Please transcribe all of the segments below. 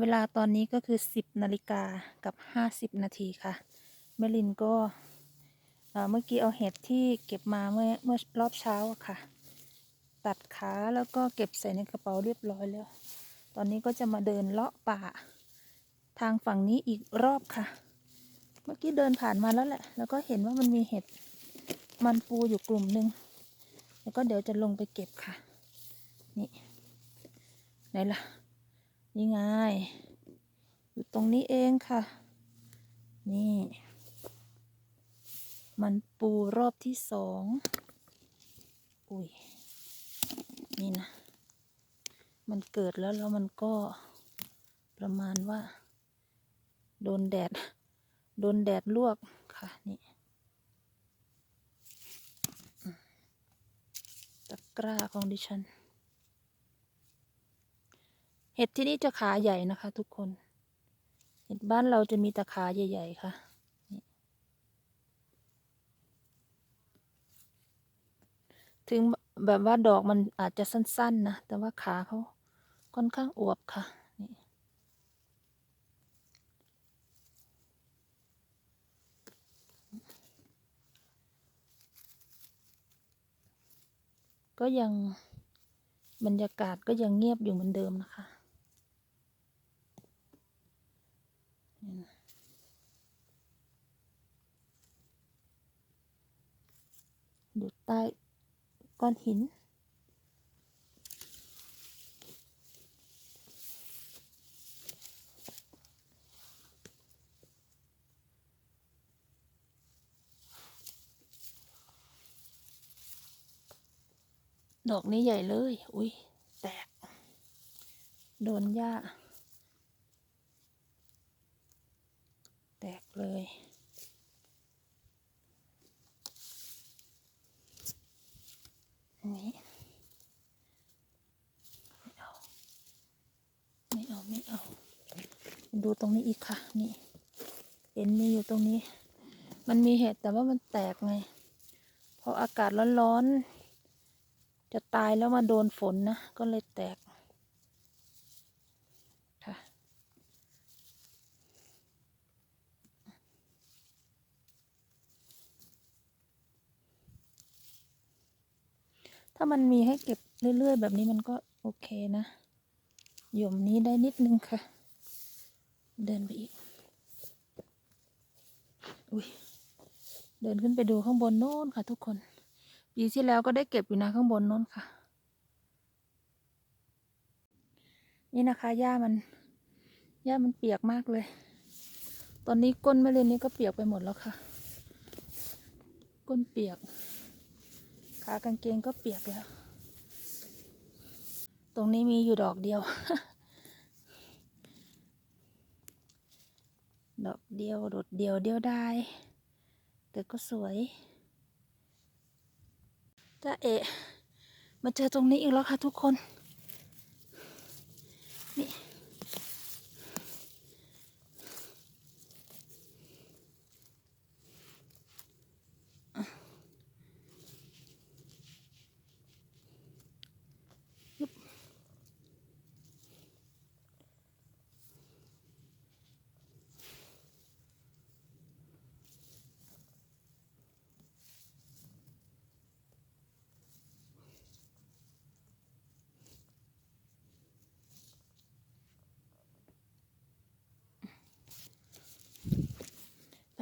เวลาตอนนี้ก็คือ 10นาฬิกากับ 50 นาทีค่ะ แม่ลินก็เมื่อกี้เอาเห็ดที่เก็บมาเมื่อเมื่อรอบเช้าค่ะ ตัดขาแล้วก็เก็บใส่ในกระเป๋าเรียบร้อยแล้ว ตอนนี้ก็จะมาเดินเลาะป่า ทางฝั่งนี้อีกรอบค่ะ เมื่อกี้เดินผ่านมาแล้วแหละ แล้วก็เห็นว่ามันมีเห็ดมันปูอยู่กลุ่มหนึ่งแล้วก็เดี๋ยวจะลงไปเก็บค่ะ นี่ไหนล่ะ นี่ไง อยู่ตรงนี้เองค่ะ นี่ มันปูรอบที่สอง อุ้ย นี่นะ มันเกิดแล้วแล้วมันก็ประมาณว่า โดนแดด โดนแดดลวกค่ะ นี่ตะกร้าของดิฉัน เห็ดที่นี่จะขาใหญ่นะคะ ทุกคน เห็ดบ้านเราจะมีตะขาใหญ่ ๆ ค่ะถึงแบบว่าดอกมันอาจจะสั้น ๆ นะ แต่ว่าขาเขาค่อนข้างอวบค่ะ นี่ ก็ยังบรรยากาศก็ยังเงียบอยู่เหมือนเดิมนะคะนี่นะอยู่ใต้ ก้อนหิน ดอกนี้ใหญ่เลย อุ้ยแตก โดนหญ้า แตกเลย อันนี้ ไม่เอา ไม่เอา ไม่เอา ดูตรงนี้อีกค่ะ นี่ เห็นมีอยู่ตรงนี้ มันมีเห็ดแต่ว่ามันแตกไงพออากาศร้อนๆ จะตายแล้วมาโดนฝนนะ ก็เลยแตกค่ะถ้ามันมีให้เก็บเรื่อยๆ แบบนี้มันก็โอเคนะหย่มนี้ได้นิดนึงค่ะ เดินไปอีก อุ้ย เดินขึ้นไปดูข้างบนโน้นค่ะทุกคน ปีที่แล้วก็ได้เก็บอยู่นะข้างบนโน้นค่ะ นี่นะคะ หญ้ามัน หญ้ามันเปียกมากเลย ตอนนี้ก้นแม่เลนนี่ก็เปียกไปหมดแล้วค่ะ ก้นเปียก ขากางเกงก็เปียกแล้ว ตรงนี้มีอยู่ดอกเดียว ดอกเดียวโดดเดียวเดียวได้ แต่ก็สวยจ้าเอะมาเจอตรงนี้อีกแล้วค่ะทุกคน นี่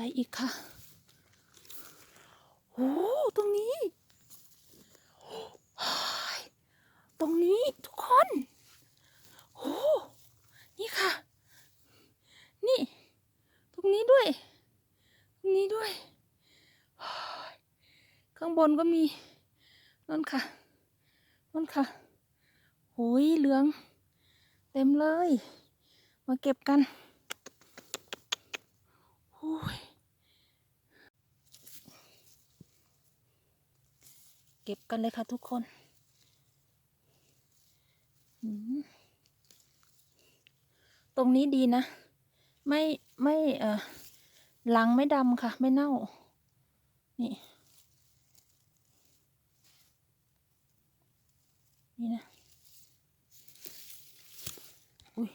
ไปอีกค่ะโอ้ตรงนี้ ตรงนี้ทุกคนโอ้นี่ค่ะ นี่ ตรงนี้ด้วย ตรงนี้ด้วยโอ้ยข้างบนก็มีนั่นค่ะนั่นค่ะโอ้ยเหลือง เต็มเลย มาเก็บกันโอ้ย เก็บกันเลยค่ะทุกคนตรงนี้ดีนะ ไม่ไม่เออหลังไม่ดำค่ะ ไม่เน่า นี่ นี่นะ อุ้ย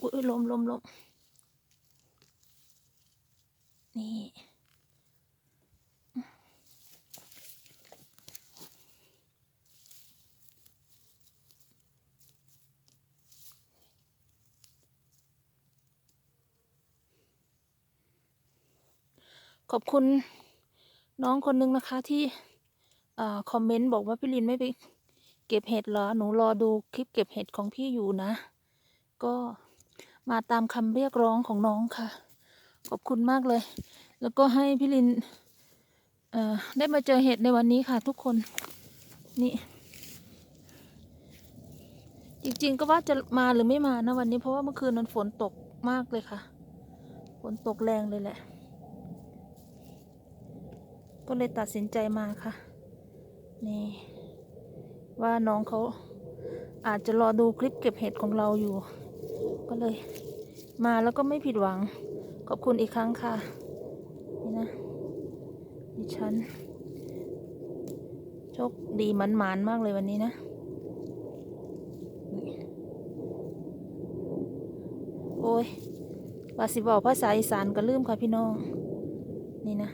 อุ้ยลมลมลมนี่ ขอบคุณน้องคนนึงนะคะที่อคอมเมนต์บอกว่าพี่ลินไม่ไปเก็บเห็ดเหรอ หนูรอดูคลิปเก็บเห็ดของพี่อยู่นะ ก็มาตามคำเรียกร้องของน้องค่ะ ขอบคุณมากเลย แล้วก็ให้พี่ลินได้มาเจอเห็ดในวันนี้ค่ะ ทุกคน นี่ จริงๆก็ว่าจะมาหรือไม่มานะวันนี้เพราะว่าเมื่อคืนมันฝนตกมากเลยค่ะ ฝนตกแรงเลยแหละ ก็เลยตัดสินใจมาค่ะ นี่ ว่าน้องเขาอาจจะรอดูคลิปเก็บเห็ดของเราอยู่ ก็เลย มาแล้วก็ไม่ผิดหวัง ขอบคุณอีกครั้งค่ะ นี่นะดิฉันโชคดีหมันๆมากเลยวันนี้นะโอ้ยว่าสิบอกภาษาอีสานก็ลืมค่ะพี่น้อง นี่นะ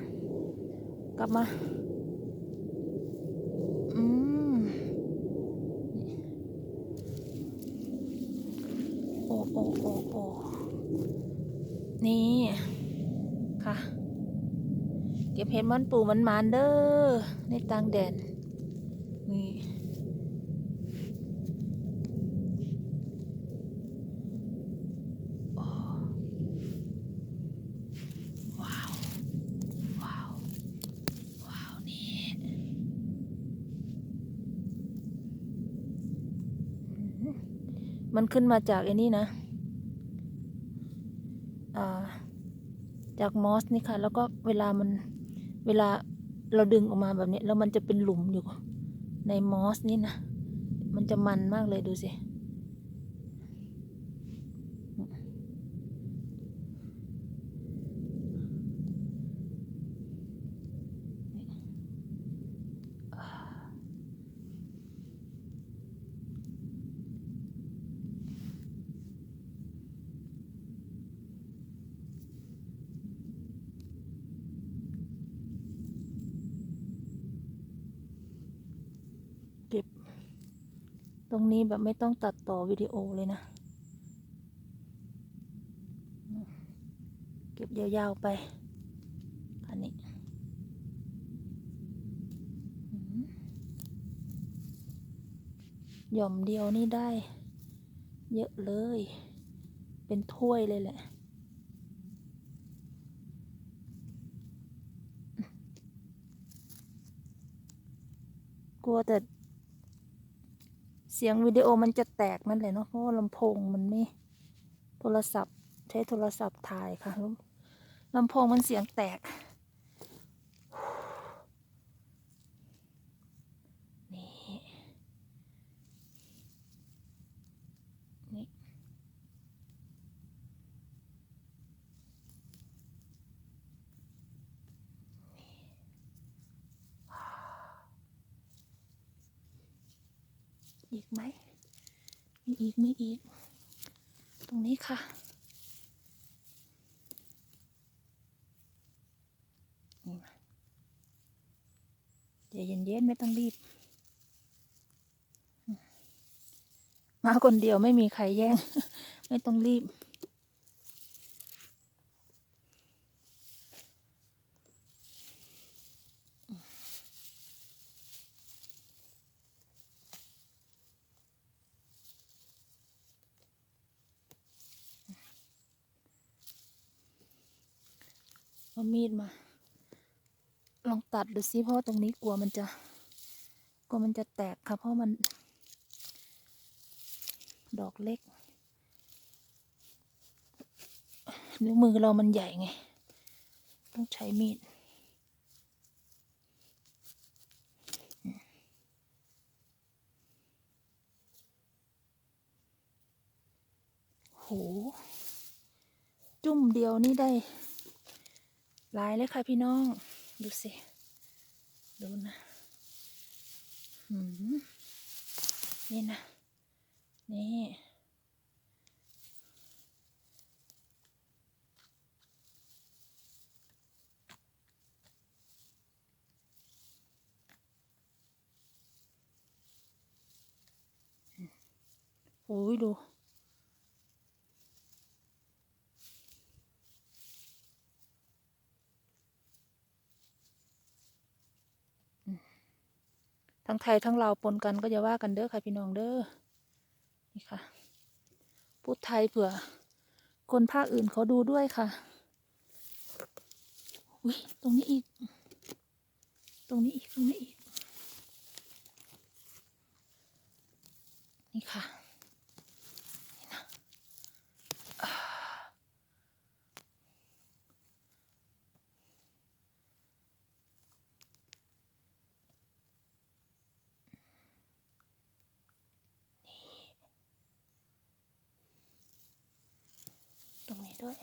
กลับมา อืมโอ้โอ้โอ้โอ้นี่ค่ะ เก็บเห็ดมันปูมันมานเด้อในต่างแดน โอ้ว้าว ว้าว ว้าว นี่ อืม มันขึ้นมาจากไอ้นี่นะจากมอสนี่ค่ะ แล้วก็เวลามันเวลาเราดึงออกมาแบบนี้ แล้วมันจะเป็นหลุมอยู่ในมอสนี่นะ มันจะมันมากเลยดูสิ เก็บ ต รงนี้แบบไม่ต้องตัดต่อวิดีโอเลยนะ เก็บยาวๆไป อันนี้หย่อมเดียวนี่ได้ เยอะเลย เป็นถ้วยเลยแหละ กลัวแต่ เสียงวิดีโอมันจะแตกนั่นแหละเนาะเพราะลำโพงมันไม่โทรศัพท์ ใช้โทรศัพท์ถ่ายค่ะลำลำโพงมันเสียงแตก นี่ นี่ อีกไหม มี อีกมีอีก ตรงนี้ค่ะนี่มาเย็นๆไม่ต้องรีบ มาคนเดียวไม่มีใครแย่ง ไม่ต้องรีบ เอามีดมา ลองตัดดูซิเพราะว่าตรงนี้กลัวมันจะ กลัวมันจะแตกค่ะ เพราะมัน ดอกเล็กนิ้วมือเรามันใหญ่ไง ต้องใช้มีดโหจุ่มเดียวนี่ได้ หลายเลยค่ะพี่น้อง ดูสิ ดูนะนี่นะ นี่ โอ้ยดู ทั้งไทยทั้งลาวปนกันก็อย่าว่ากันเด้อค่ะพี่น้องเด้อนี่ค่ะ พูดไทยเผื่อ คนภาคอื่นเขาดูด้วยค่ะอุ้ยตรงนี้อีก ตรงนี้อีกตรงนี้อีกนี่ค่ะ นี่นะอ่าตรงนี้ ด้วย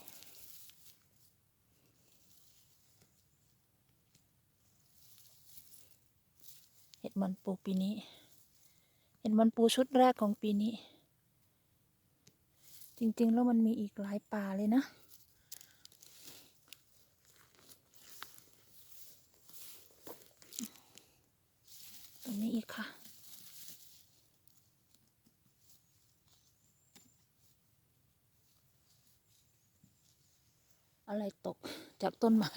เห็ดมันปูปีนี้ เห็ดมันปูชุดแรกของปีนี้ จริง ๆ แล้วมันมีอีกหลายป่าเลยนะตรงนี้อีกค่ะ อะไรตก จากต้นไม้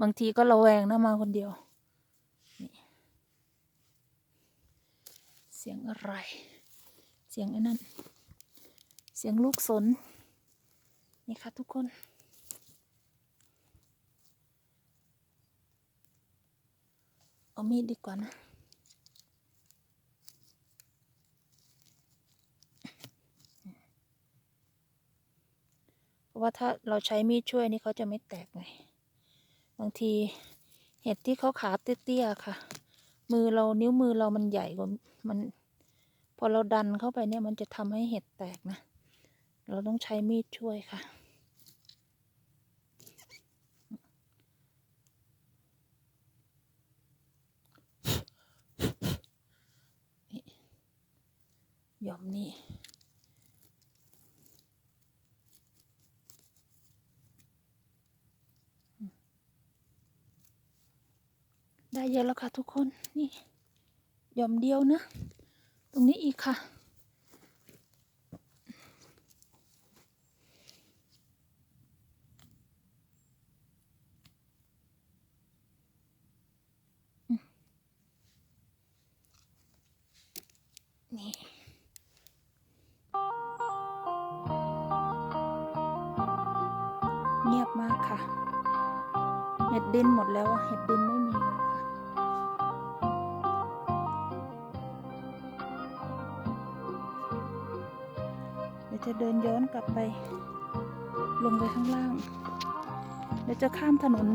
บางทีก็ระแวงนะมาคนเดียว เสียงอะไร เสียงไอ้นั่น เสียงลูกสน นี่ค่ะทุกคนเอามีดดีกว่านะ เพราะ ว่าถ้าเราใช้มีดช่วยนี่เขาจะไม่แตกไง บางทีเห็ดที่เขาขาเตี้ยๆค่ะ มือเรานิ้วมือเรามันใหญ่กว่ามัน พอเราดันเข้าไปเนี่ยมันจะทำให้เห็ดแตกนะ เราต้องใช้มีดช่วยค่ะหย่อมนี่ ได้เยอะแล้วค่ะทุกคนนี่หย่อมเดียวนะ ตรงนี้อีกค่ะ นี่เงียบมากค่ะ เห็ดดินหมดแล้วอะเห็ดดินไม่มี จะเดินย้อนกลับไป ลงไปข้างล่าง เดี๋ยวจะข้ามถนน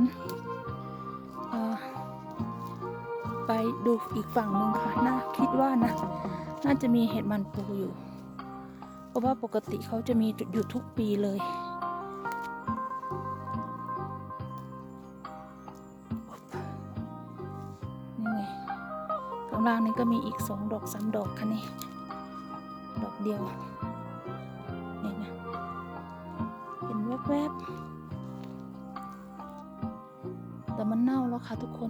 ไปดูอีกฝั่งหนึ่งค่ะ น่าคิดว่านะ น่าจะมีเห็ดมันปูอยู่ เพราะว่าปกติเขาจะมีอยู่ทุกปีเลย นี่ไงข้างล่างนี้ก็มีอีกสองดอกสามดอกค่ะนี่ ดอกเดียว วบๆ แต่มันเน่าแล้วค่ะทุกคน